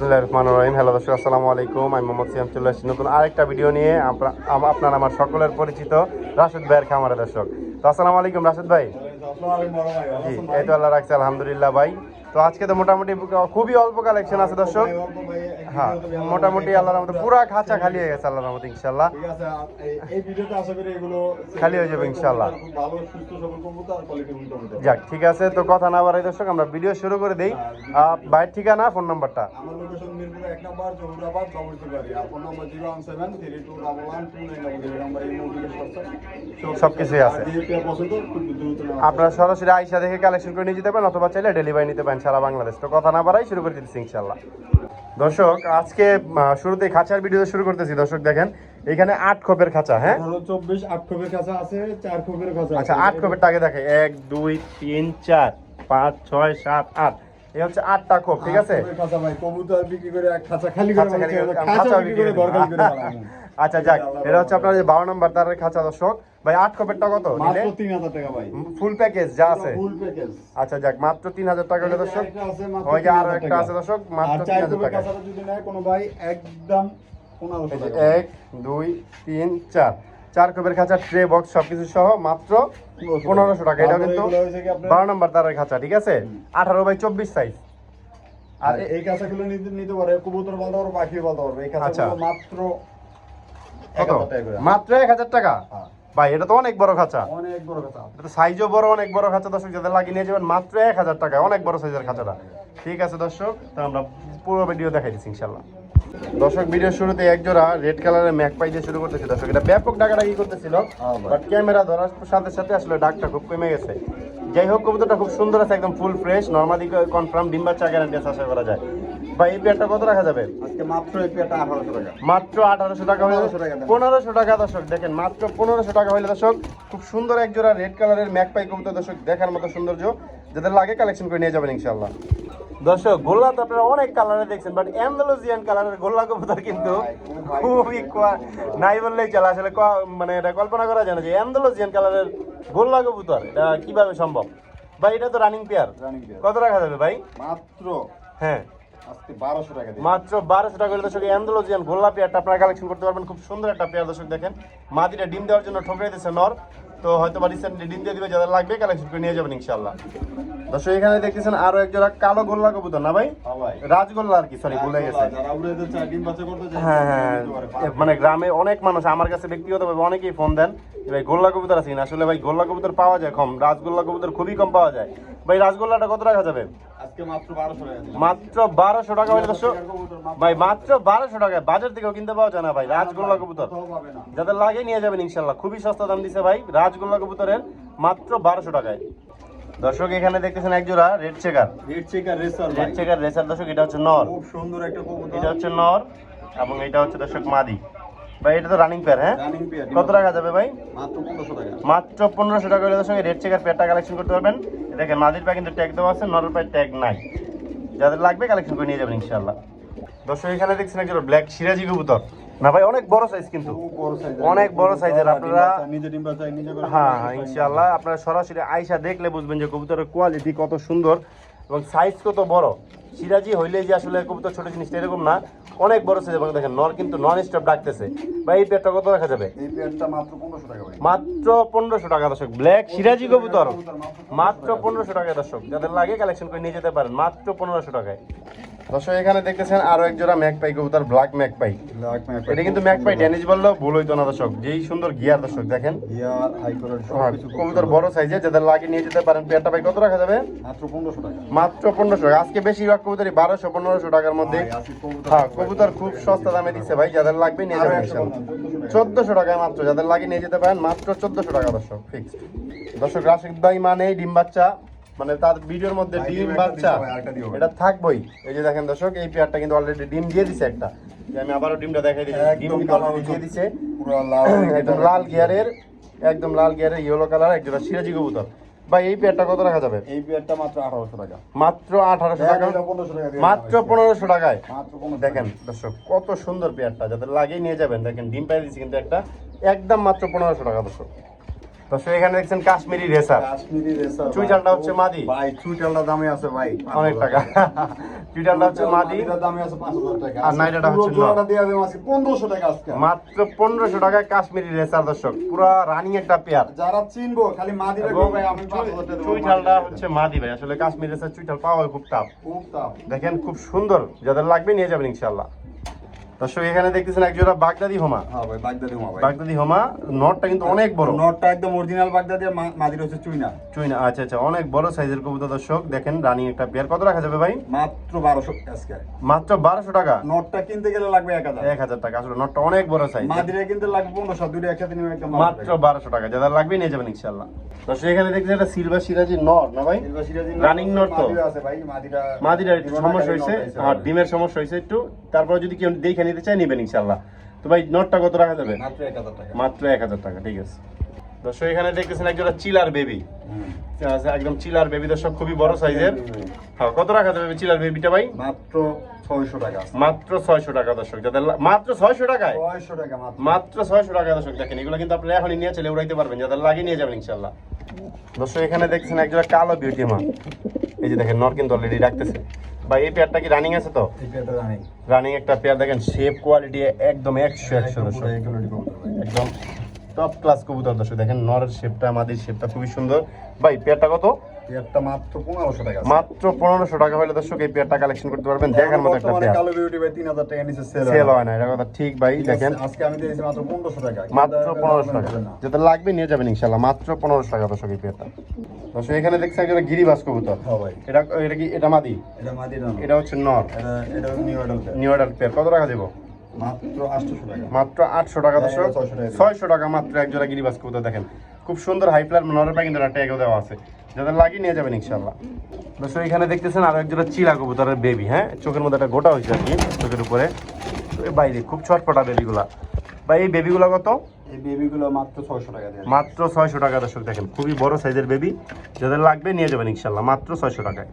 বিসমুল্লাহ রহমান রহিম। হ্যালো দর্শক, আসসালামু আলাইকুম। আমি মোহাম্মদ সিয়াম চলে আসছি নতুন আরেকটা ভিডিও নিয়ে। আপনা- আপনার আমার সকলের পরিচিত রাশেদ ভাইয়ের খামারে দর্শক। তো আসসালামু আলাইকুম রাশেদ ভাই। জি, এই তো আল্লাহ রাখছে, আলহামদুলিল্লাহ ভাই। তো আজকে তো মোটামুটি খুবই অল্প কালেকশন আছে দর্শক। হ্যাঁ মোটামুটি আল্লাহর রহমতে পুরা খাঁচা খালি হয়ে গেছে আল্লাহর রহমতে ইনশাল্লাহ ঠিক আছে এই- এই ভিডিওতে আশা করি এগুলো খালি হয়ে যাবে ইনশাআল্লাহ। খুব ভালো সুস্থ সবল কবুতর আর কোয়ালিটি কবুতর যাক ঠিক আছে তো কথা না বাড়াই দর্শক আমরা ভিডিও শুরু করে দিই। আহ, ভাইয়ের ঠিকানা ফোন নাম্বারটা? আমার লোকেশন মিরপুর নম্বর জহুরাবাদ আর ফোন নম্বর নাম্বার এই মোবিলের সবকিছুই আছে। আপনারা সরাসরি আইসা দেখে কালেকশন করে নিয়ে যেতে পারেন অথবা চাইলে ডেলিভারি নিতে পারেন সারা বাংলাদেশ। তো কথা না বাড়াই শুরু করে দিচ্ছি ইনশাল্লাহ দর্শক আজকে শুরুতে খাঁচার ভিডিও শুরু করতেছি। দর্শক দেখেন এখানে আট খোপের খাঁচা হ্যাঁ? চব্বিশ আট খোপের খাঁচা আছে চার খোপের খাঁচা আচ্ছা আট খোপের টাকে দেখে এক দুই তিন চার পাঁচ ছয় সাত আট। এই হচ্ছে আটটা খোপ ঠিক আছে? খাঁচা কবুতর বিক্রি করে খালি করে করে-। আচ্ছা যাক এটা হচ্ছে আপনার যে বারো নম্বর তারের খাঁচা দর্শক। ভাই আট খোপেরটা কত? নিলে? তিন হাজার টাকা ভাই। ফুল প্যাকেজ যা আছে। ফুল প্যাকেজ আচ্ছা যাক মাত্র তিন হাজার টাকা হলে দর্শক। ওই যে আরও একটা আছে দর্শক মাত্র তিন হাজার টাকা। যদি নেয় কোনো ভাই একদম। এক দুই তিন চার। চার কপের খাঁচা ট্রে বক্স সবকিছু সহ মাত্র পনেরোশো টাকা। এটা কিন্তু বারো নম্বর তারের খাঁচা ঠিক আছে? আঠারো বাই চব্বিশ সাইজ আর এই কাঁচাগুলো নিতে পারে কবুতর বলতে পারবে পাখি বলতে পারবে এই আচ্ছা। মাত্র কত? 1000 টাকা করে। মাত্র এক হাজার টাকা? হ্যাঁ। ভাই এটা তো অনেক বড় খাঁচা। অনেক বড় কাঁচা এটা সাইজও বড় অনেক বড় খাঁচা। দর্শক যাদের লাগিয়ে নিয়ে যাবেন মাত্র এক হাজার টাকা অনেক বড় সাইজের খাঁচাটা। ঠিক আছে দর্শক তো আমরা পুরো ভিডিও দেখাই দিচ্ছি ইনশাল্লাহ দর্শক ভিডিও শুরুতে এক জোড়া রেড কালারের ম্যাক পাই দিয়ে শুরু করতেছি। দর্শক এটা ব্যাপক ডাকাডাকি করতেছিল বাট ক্যামেরা ধরার সাথে সাথে আসলে ডাকটা খুব কমে গেছে। যাই হোক কবুতরটা খুব সুন্দর আছে একদম ফুল ফ্রেশ নর্মালি কনফার্ম ডিম্বার চা গ্যারান্টি আছে আশা করা যায়। ভাই এই পেয়ারটা কত রাখা যাবে? আজকে মাত্র এই পেয়ারটা আঠারোশো টাকা। মাত্র আঠারোশো টাকা হলে 1500 টাকা পনেরোশো টাকা দর্শক দেখেন মাত্র পনেরোশো টাকা হলে দর্শক খুব সুন্দর এক জোড়া রেড কালারের ম্যাকপাই কবুতর দর্শক দেখার মতো সৌন্দর্য। যাদের লাগে কালেকশন করে নিয়ে যাবেন ইনশাল্লাহ দর্শক গোল্লা তো আপনারা অনেক কালারে দেখছেন বাট অ্যান্ডালুজিয়ান কালারের গোল্লা কবুতর কিন্তু খুবই নাই বললেই চলে। আসলে ক- মানে এটা কল্পনা করা যায় না যে অ্যান্ডালুজিয়ান কালারের গোল্লা কবুতর এটা কীভাবে সম্ভব? ভাই এটা তো রানিং পেয়ার কত রাখা যাবে ভাই? মাত্র? হ্যাঁ। মাত্র বারোশো টাকা করে দর্শক অ্যান্ডোলজিয়ান গোল্লা পেয়ারটা আপনারা কালেকশন করতে পারবেন। খুব সুন্দর একটা পেয়ার দর্শক দেখেন। মাদিটা ডিম দেওয়ার জন্য ঠোকরে দিচ্ছে নর। তো হয়তো বা রিসেন্টলি ডিম দিয়ে দিবে যাদের লাগবে কালেকশন করে নিয়ে যাবেন ইনশাল্লাহ দর্শক এখানে দেখতেছেন আরও এক জোড়া কালো গোল্লা কবুতর না ভাই? হ্যাঁ রাজগোল্লা আর কি সরি ভুলে গেছে হ্যাঁ হ্যাঁ মানে গ্রামে অনেক মানুষ আমার কাছে ব্যক্তিগতভাবে অনেকেই ফোন দেন ভাই গোল্লা কবুতর আছে না আসলে ভাই গোল্লা কবুতর পাওয়া যায় কম রাজগোল্লা কবুতর খুবই কম পাওয়া যায়। ভাই রাজগোল্লাটা কত রাখা যাবে? মাত্র বারোশো টাকা হলে দর্শক ভাই মাত্র বারোশো টাকায় বাজার থেকেও কিনতে পাওয়া যায় না ভাই রাজগোল্লা কবুতর। যাদের লাগে নিয়ে যাবেন ইনশাল্লাহ খুবই সস্তা দাম দিছে ভাই রাজগোল্লা কবুতরের মাত্র বারোশো টাকায়। দর্শক এখানে দেখতেছেন এক জোড়া red checker red checker racer red checker racer দর্শক এটা হচ্ছে নর। খুব সুন্দর একটা কবুতর। এটা হচ্ছে নর এবং এটা হচ্ছে দর্শক মাদি। ভাই এটা তো রানিং পেয়ার হ্যাঁ? রানিং পেয়ার কত টাকা যাবে ভাই? মাত্র পনেরোশো টাকা। মাত্র পনেরোশো টাকা হলে দর্শক রেড চেকার পেয়ারটা কালেকশন করতে পারবেন। দেখেন মাদির পায়ে কিন্তু ট্যাগ দেওয়া আছে নরের পায়ে ট্যাগ নাই। যাদের লাগবে কালেকশন করে নিয়ে যাবেন ইনশাল্লাহ দর্শক এখানে দেখছেন একজন ব্ল্যাক সিরাজি কবুতর। না ভাই অনেক বড় সাইজ কিন্তু। অনেক বড় সাইজের আপনারা- হ্যাঁ হ্যাঁ ইনশাআল্লাহ আপনারা সরাসরি আইসা দেখলে বুঝবেন যে কবুতরের কোয়ালিটি কত সুন্দর এবং সাইজ কত বড়। সিরাজি হইলে যে আসলে কবুতর ছোট জিনিসটা এরকম না। অনেক বড় সাইজ এবং দেখেন নর কিন্তু নন স্টপ ডাকতেছে। বা এই পেয়ারটা কত রাখা যাবে? এই পেয়ারটা মাত্র পনেরোশো টাকা ভাই। মাত্র পনেরোশো টাকা দর্শক। ব্ল্যাক সিরাজি কবুতর। মাত্র পনেরোশো টাকা দর্শক। যাদের লাগে কালেকশন করে নিয়ে যেতে পারেন। মাত্র পনেরোশো টাকায়। দর্শক এখানে দেখতেছেন আরও এক জোড়া ম্যাক পাই কবুতর ব্ল্যাক ম্যাক পাই এটা কিন্তু ম্যাক পাই ড্যানিশ বললেও ভুল হইতো না দর্শক। যেই সুন্দর গিয়ার দর্শক দেখেন। হ্যাঁ, কবুতর বড় সাইজে যাদের লাগে নিয়ে যেতে পারেন পেয়ারটা ভাই কত রাখা যাবে? মাত্র পনেরোশো টাকা। মাত্র পনেরোশো টাকা। আজকে বেশিরভাগ কবুতরই বারোশো পনেরোশো টাকার মধ্যে। হ্যাঁ কবুতর খুব সস্তা দামে দিচ্ছে ভাই যাদের লাগবে নিয়ে যাবেন একশো ইনশাল্লাহ। বললাম, 1400 টাকা। চোদ্দশো টাকায় মাত্র যাদের লাগে নিয়ে যেতে পারেন মাত্র চোদ্দশো টাকা দর্শক ফিক্সড দর্শক রাশিদ ভাই মানে ডিম বাচ্চা। মানে তার ভিডিওর মধ্যে ডিম বাচ্চা। এটা থাকবই। এই যে দেখেন দর্শক এই পেয়ারটা কিন্তু অলরেডি ডিম দিয়ে দিছে একটা। আমি আবারও ডিমটা দেখাই দিচ্ছি। ডিম একদম দিয়ে দিছে। পুরো লাল একদম লাল গিয়ারের একদম লাল গিয়ারের ইয়েলো কালার একজোড়া সিরাজি কবুতর। ভাই এই পেয়ারটা কত রাখা যাবে? এই পেয়ারটা মাত্র আঠারোশো টাকা। মাত্র আঠারোশো টাকা? 1500 টাকা মাত্র। পনেরোশো টাকায়? দেখেন দর্শক কত সুন্দর পেয়ারটা। যাদের লাগিয়ে নিয়ে যাবেন। দেখেন ডিম পাই দিচ্ছি কিন্তু একটা। একদম মাত্র পনেরোশো টাকা দর্শক। দর্শক এখানে দেখছেন কাশ্মীরি রেসার। কাশ্মীরি রেসার চুইটালটা হচ্ছে মাদি। ভাই চুইটালটা দামে আছে ভাই। অনেক টাকা। চুইটালটা হচ্ছে মাদি। দামে আছে 5000 টাকা। আর নাইটাটা হচ্ছে জোড়াটা দিয়ে দেবো আজকে 1500 টাকা আজকে। মাত্র পনেরোশো টাকায় কাশ্মীরি রেসার দর্শক। পুরো রানিং একটা পেয়ার যারা চিনবো খালি মাদিটা এবং ভাই আমি 5000 টাকা চুইটালটা হচ্ছে মাদি ভাই। আসলে কাশ্মীরি রেসার চুইটাল পাওয়া খুব টাফ খুব দাম দেখেন খুব সুন্দর। যাদের লাগবে নিয়ে যাবেন ইনশাল্লাহ দর্শক এখানে দেখতেছেন এক জোড়া বাগদাদি হোমা। হ্যাঁ ভাই বাগদাদি মা ভাই। বাগদাদি হোমা নটটা কিন্তু অনেক বড়। নটটা একদম অরিজিনাল বাগদাদি আর মা- মাদির হচ্ছে চুইনা। চুইনা আচ্ছা আচ্ছা অনেক বড় সাইজের কবুতর দর্শক। দেখেন রানিং একটা পেয়ার। কত রাখা যাবে ভাই? মাত্র 1200 আজকে। মাত্র বারোশো টাকা? নটটা কিনতে গেলে লাগবে 1000 এক হাজার টাকা আসলে নটটা অনেক বড় সাইজ মাদিরে কিনতে লাগবে 1500 দুটো একসাথে নিয়ে একদম মাত্র বারোশো টাকা যাদের লাগবে নিয়ে যাবেন ইনশাল্লাহ দর্শক এখানে একটা সিলভার সিরাজি নর না ভাই? রানিং তো? মাদিরা একটু সমস্যা হয়েছে। আর ডিমের সমস্যা হয়েছে একটু। তারপর যদি কেউ দেখে নিতে চায় নেবেন ইনশাল্লাহ তো ভাই নটটা কত রাখা যাবে? মাত্র 1000 টাকা। মাত্র এক হাজার টাকা ঠিক আছে। দর্শক এখানে দেখতেছেন একজোড়া চিলার বেবি। একদম চিলার বেবি দর্শক খুবই বড় সাইজের। হ্যাঁ কত রাখা যাবে চিলার বেবিটা ভাই? মাত্র 600 টাকা মাত্র ছয়শো টাকা দর্শক যাদের মাত্র ছয়শো টাকায়? 600 টাকা মাত্র। ছয়শো টাকা দর্শক দেখেন এগুলো কিন্তু আপনারা এখনই নিয়ে চলে উড়াইতে পারবেন যাদের লাগিয়ে নিয়ে যাবেন ইনশাল্লাহ দর্শক এখানে দেখছেন কালো বিউটি মা এই যে দেখেন নর কিন্তু অলরেডি রাখতেছে। ভাই এই পেয়ারটা কি রানিং আছে তো? রানিং একটা পেয়ার দেখেন শেপ কোয়ালিটি একদম একশো একশো দর্শক। একদম টপ ক্লাস কবুতর দর্শক দেখেন নরের শেপটা আমাদের শেপটা খুবই সুন্দর। ভাই পেয়ারটা কত? পেয়ারটা মাত্র 1500 টাকা মাত্র পনেরোশো টাকা হলে দর্শক এই পেয়ারটা কালেকশন করতে পারবেন। দেখার মতো একটা পেয়ার। কালো বিউটি ভাই 3000 টাকা নিচে সেল সেল হয় না। এটা কথা ঠিক ভাই দেখেন। আজকে আমি দিয়েছি মাত্র 1500 টাকা। মাত্র পনেরোশো টাকা। যেটা লাগবে নিয়ে যাবেন ইনশাল্লাহ মাত্র পনেরোশো টাকা দর্শক এই পেয়ারটা। দর্শক এখানে দেখছেন একটা গিরিবাস কবুতর। হ্যাঁ ভাই। এটা এটা কি এটা মাদি? এটা হচ্ছে নর। এটা new adult new order pair কত টাকা দেবো? মাত্র 800 টাকা। মাত্র আটশো টাকা হ্যাঁ, 600 টাকা। ছয়শো টাকা মাত্র এক জোড়া গিরিবাস কবুতর দেখেন। খুব সুন্দর হাই ফ্লার নরের প্যাকেট একটা ট্যাগও দেওয়া আছে। যাদের লাগিয়ে নিয়ে যাবেন ইনশাল্লাহ দর্শক এখানে দেখতেছেন আরও এক জোড়া চিলা কবুতরের বেবি হ্যাঁ? চোখের মধ্যে একটা গোটা হয়েছে আর কি চোখের উপরে। বাইরে খুব ছটফটা বেবিগুলা ভাই এই বেবিগুলো কত? এই বেবিগুলো মাত্র 600 টাকা মাত্র ছয়শো টাকা দর্শক দেখেন। খুবই বড় সাইজের বেবি যাদের লাগবে নিয়ে যাবেন ইনশাল্লাহ মাত্র ছয়শো টাকায়।